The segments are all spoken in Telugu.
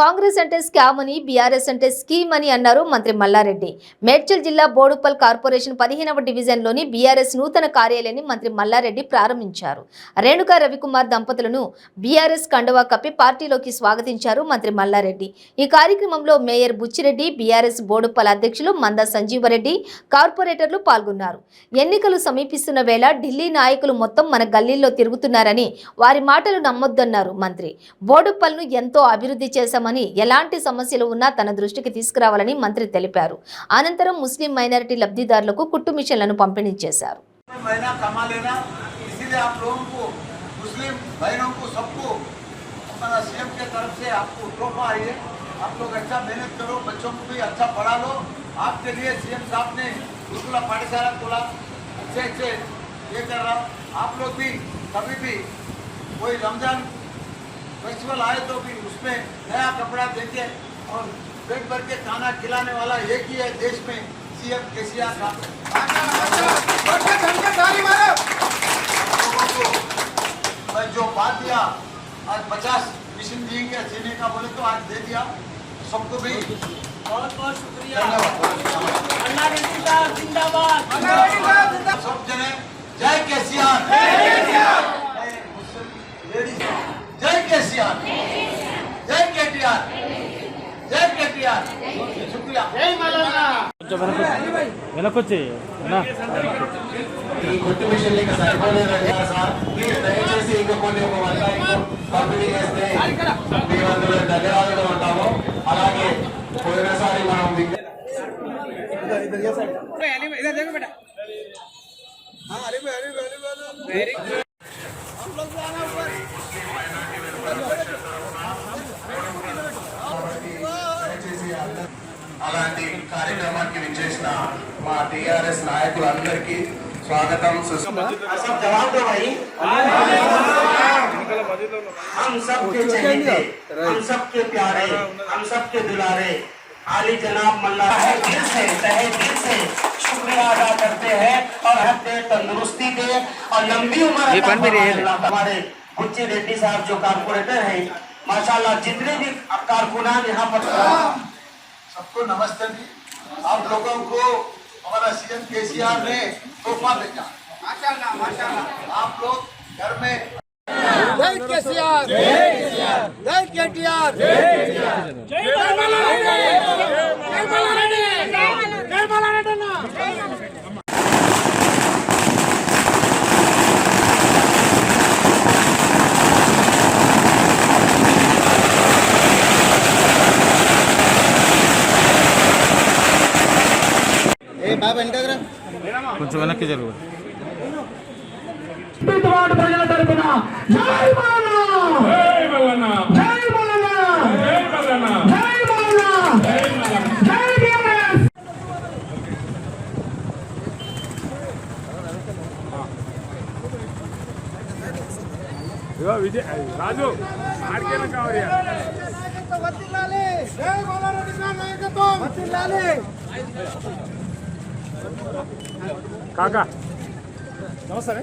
కాంగ్రెస్ అంటే స్కామ్ అని బీఆర్ఎస్ అంటే స్కీమ్ అని అన్నారు మంత్రి మల్లారెడ్డి. మేడ్చల్ జిల్లా బోడుపల్ కార్పొరేషన్ పదిహేనవ డివిజన్లోని బీఆర్ఎస్ నూతన కార్యాలయాన్ని మంత్రి మల్లారెడ్డి ప్రారంభించారు. రేణుకా రవికుమార్ దంపతులను బీఆర్ఎస్ కండువా కప్పి పార్టీలోకి స్వాగతించారు మంత్రి మల్లారెడ్డి. ఈ కార్యక్రమంలో మేయర్ బుచ్చిరెడ్డి బీఆర్ఎస్ బోడుపల్ అధ్యక్షులు మంద సంజీవరెడ్డి కార్పొరేటర్లు పాల్గొన్నారు. ఎన్నికలు సమీపిస్తున్న వేళ ఢిల్లీ నాయకులు మొత్తం మన గల్లీల్లో తిరుగుతున్నారని వారి మాటలు నమ్మొద్దన్నారు మంత్రి. బోడుప్పల్ను ఎంతో అభివృద్ధి చేశామని ఎలాంటి సమస్యలు ఉన్నా తన దృష్టికి తీసుకురావాలని మంత్రి తెలిపారు అనంతరం ముస్లిం మైనారిటీ లబ్ధిదారులకు కుట్టు మిషన్లను పంపిణీ చేశారు महीना कमा लेना इसीलिए आप लोगों को मुस्लिम बहनों को सबको हमारा सीएम के तरफ से आपको तोहफा आई है आप लोग अच्छा मेहनत करो बच्चों को भी अच्छा पढ़ा लो आपके लिए सीएम साहब ने गुरुकुला पाठशाला खोला अच्छे अच्छे ये कर रहा आप लोग भी कभी भी कोई रमजान फेस्टिवल आए तो भी उसमें नया कपड़ा देके और पेट भर के खाना खिलाने वाला एक ही है देश में सीएम केसीआर को। मैं जो बात दिया आज पचास मिशन दिएँगे जीने का बोले तो आज दे दिया। सबको भी बहुत बहुत शुक्रिया। धन्यवाद। सब जने जय केसीआर కొంచెం వెనక్కి వెనకొచ్చి అన్నా. ఈ కొట్టు మిషన్లకి సరిపోలేదండి సార్? ప్లీజ్ దయచేసి ఇంకా కొన్ని ఒక వంద ఇంకో పంపిణీ చేస్తే మేము దగ్గరగా ఉంటాము అలాగే పోయినసారి మనం విజ్ఞ- దయచేసి మా టిఆర్ఎస్ నాయకులందరికీ స్వాగతం సుస్వాగతం सब जवाब दो भाई हम सब के चहेते हम सब के प्यारे हम सब के दुलारे आली जनाब मल्ला है दिल से तहे दिल से शुक्रिया अदा करते हैं और हक दे तंदुरुस्ती दे और लंबी उम्र अता फरमाए अल्लाह। हमारे बुच्ची रेड्डी साहब जो कारपोरेटर हैं माशाल्लाह जितने भी कारकुनान यहाँ पर सबको नमस्ते जी आप लोगों को हमारा सीएम केसीआर ने तोहफा भेजा। माशाल्लाह माशाल्लाह। आप लोग घर में కొంచెం వెనక్కి జరుగు. ప్రజల తరపున. జై మల్లన్న జై మల్లన్న జై మల్లన్న జై బీఆర్ఎస్! ఇగో విజయ్ రాజు ఆడికేనా కావాలి? కాకా. నమస్తే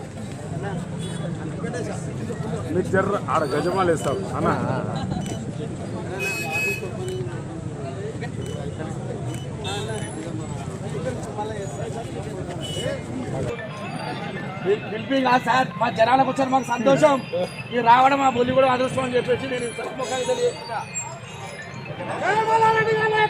మీకు జర్ర ఆడ గజమాలు వేస్తావు. అన్న. పిలిపి కాదు సార్? మా జనాలకు వచ్చారు మాకు సంతోషం. మీరు రావడం మా బొల్లి కూడా అదృష్టం అని చెప్పేసి నేను తెలియజేస్తున్నా.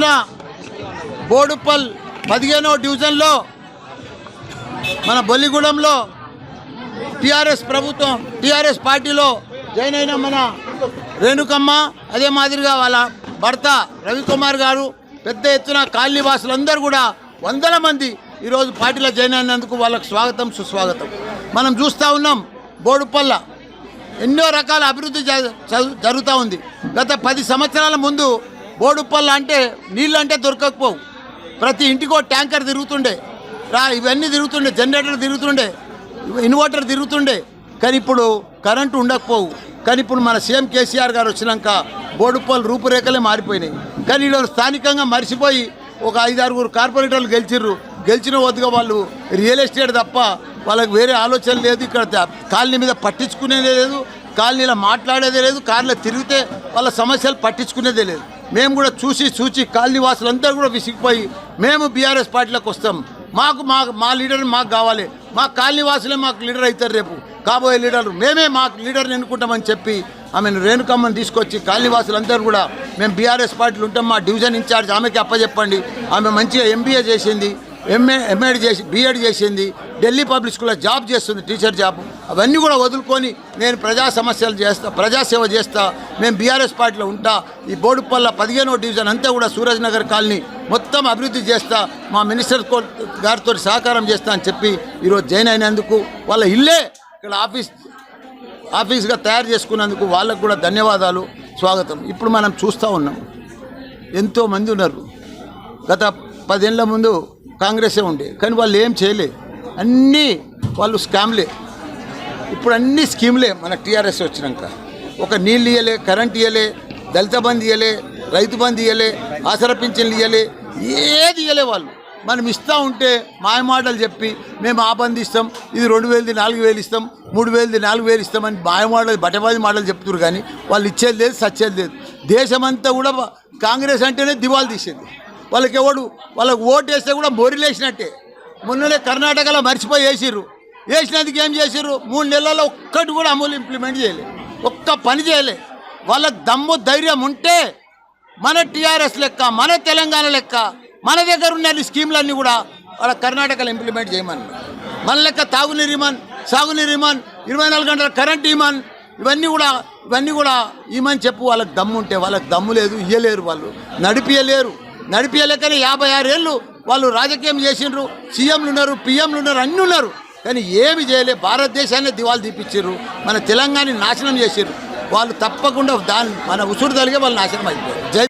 ఎత్తున బోడుప్పల్ పదిహేనో డివిజన్లో మన బొల్లిగూడెంలో టిఆర్ఎస్ ప్రభుత్వం టిఆర్ఎస్ పార్టీలో జాయిన్ అయిన మన రేణుకమ్మ అదే మాదిరిగా వాళ్ళ భర్త రవికుమార్ గారు పెద్ద ఎత్తున కాలనీవాసులందరూ కూడా వందల మంది ఈరోజు పార్టీలో జాయిన్ అయినందుకు వాళ్ళకు స్వాగతం సుస్వాగతం. మనం చూస్తూ ఉన్నాం బోడుపల్ల ఎన్నో రకాల అభివృద్ధి జరుగుతూ ఉంది. గత పది సంవత్సరాల ముందు బోడుప్పల్ అంటే నీళ్ళు అంటే దొరకకపోవు. ప్రతి ఇంటికో ట్యాంకర్ తిరుగుతుండే. రా ఇవన్నీ తిరుగుతుండే జనరేటర్ తిరుగుతుండే ఇన్వర్టర్ తిరుగుతుండే. కానీ ఇప్పుడు కరెంటు ఉండకపోవు. కానీ ఇప్పుడు మన సీఎం కేసీఆర్ గారు వచ్చినాక బోడుప్పల్ రూపురేఖలే మారిపోయినాయి. కానీ వీళ్ళు స్థానికంగా మర్చిపోయి ఒక ఐదారుగురు కార్పొరేటర్లు గెలిచిర్రు. గెలిచిన వద్దుగా వాళ్ళు రియల్ ఎస్టేట్ తప్ప వాళ్ళకి వేరే ఆలోచన లేదు. ఇక్కడ కాలనీ మీద పట్టించుకునేదే లేదు. కాలనీలో మాట్లాడేదే లేదు. కార్లో తిరిగితే వాళ్ళ సమస్యలు పట్టించుకునేదే లేదు. మేము కూడా చూసి చూసి కాలనీ వాసులందరూ కూడా విసిగిపోయి మేము బీఆర్ఎస్ పార్టీలోకి వస్తాం. మాకు మా మా లీడర్ మాకు కావాలి. మా కాలనీ వాసులే మాకు లీడర్ అవుతారు రేపు. కాబోయే లీడర్లు మేమే మాకు లీడర్ని ఎన్నుకుంటామని చెప్పి ఆమెను రేణుకమ్మని తీసుకొచ్చి కాలనీ వాసులందరూ కూడా మేము బీఆర్ఎస్ పార్టీలు ఉంటాం. మా డివిజన్ ఇన్ఛార్జ్ ఆమెకి అప్పచెప్పండి ఆమె మంచిగా ఎంబీఏ చేసింది. ఎంఏ ఎంఏడ్ చేసి బీఎడ్ చేసింది. ఢిల్లీ పబ్లిక్ స్కూల్లో జాబ్ చేస్తుంది టీచర్ జాబ్ అవన్నీ కూడా వదులుకొని నేను ప్రజా సమస్యలు చేస్తా ప్రజాసేవ చేస్తా. మేము బీఆర్ఎస్ పార్టీలో ఉంటా. ఈ బోడుపల్ల పదిహేనో డివిజన్ అంతా కూడా సూరజ్ నగర్ కాలనీ మొత్తం అభివృద్ధి చేస్తా. మా మినిస్టర్ గారితో సహకారం చేస్తా అని చెప్పి ఈరోజు జాయిన్ అయినందుకు వాళ్ళ ఇల్లే ఇక్కడ ఆఫీస్ ఆఫీస్గా తయారు చేసుకున్నందుకు వాళ్ళకు కూడా ధన్యవాదాలు స్వాగతం. ఇప్పుడు మనం చూస్తూ ఉన్నాం. ఎంతోమంది ఉన్నారు. గత పదేళ్ళ ముందు కాంగ్రెసే ఉండే. కానీ వాళ్ళు ఏం చేయలే. అన్నీ వాళ్ళు స్కామ్లే. ఇప్పుడు అన్ని స్కీమ్లే మన టీఆర్ఎస్ వచ్చినాక. ఒక నీళ్ళు ఇయ్యలే కరెంట్ ఇయ్యలే దళిత బంద్ ఇయ్యలే రైతు బంద్ ఇయ్యలే ఆసరా పింఛన్లు ఇయ్యలే ఏది ఇయ్యలే వాళ్ళు. మనం ఇస్తూ ఉంటే మాయమాటలు చెప్పి మేము ఆ బంధు ఇస్తాం ఇది రెండు వేలది నాలుగు వేలు ఇస్తాం మూడు వేలది నాలుగు వేలు ఇస్తామని మాయమాటలు బటబాది మాటలు చెప్తున్నారు కానీ వాళ్ళు ఇచ్చేది లేదు సచ్చేది లేదు. దేశమంతా కూడా కాంగ్రెస్ అంటేనే దివాలు తీసేది. వాళ్ళకి ఎవడు వాళ్ళకి ఓటు వేస్తే కూడా బొరిలేసినట్టే మొన్ననే కర్ణాటకలో మర్చిపోయి వేసిర్రు. వేసినందుకు ఏం చేసిర్రు? మూడు నెలల్లో ఒక్కటి కూడా అమూలు ఇంప్లిమెంట్ చేయలే. ఒక్క పని చేయలే. వాళ్ళకి దమ్ము ధైర్యం ఉంటే మన టీఆర్ఎస్ లెక్క మన తెలంగాణ లెక్క మన దగ్గర ఉన్న స్కీమ్లన్నీ కూడా వాళ్ళ కర్ణాటకలో ఇంప్లిమెంట్ చేయమని. మన లెక్క తాగునీరు ఇమన్ సాగునీరు ఇమన్ ఇరవై నాలుగు గంటల కరెంట్ ఇమన్ ఇవన్నీ కూడా ఇవన్నీ కూడా ఇమని చెప్పు వాళ్ళకి దమ్ము ఉంటే వాళ్ళకి దమ్ము లేదు ఇయ్యలేరు వాళ్ళు. నడిపియలేరు నడిపియలేకనే యాభై ఆరేళ్ళు వాళ్ళు రాజకీయం చేసిండ్రు. సీఎంలు ఉన్నారు పిఎంలు ఉన్నారు అన్నీ ఉన్నారు. కానీ ఏమి చేయలే. భారతదేశాన్ని దివాలు తీపిచ్చారు మన తెలంగాణని నాశనం చేసిర్రు వాళ్ళు తప్పకుండా దాని మన ఉసురు తలిగే వాళ్ళు నాశనం అయిపోయారు. జై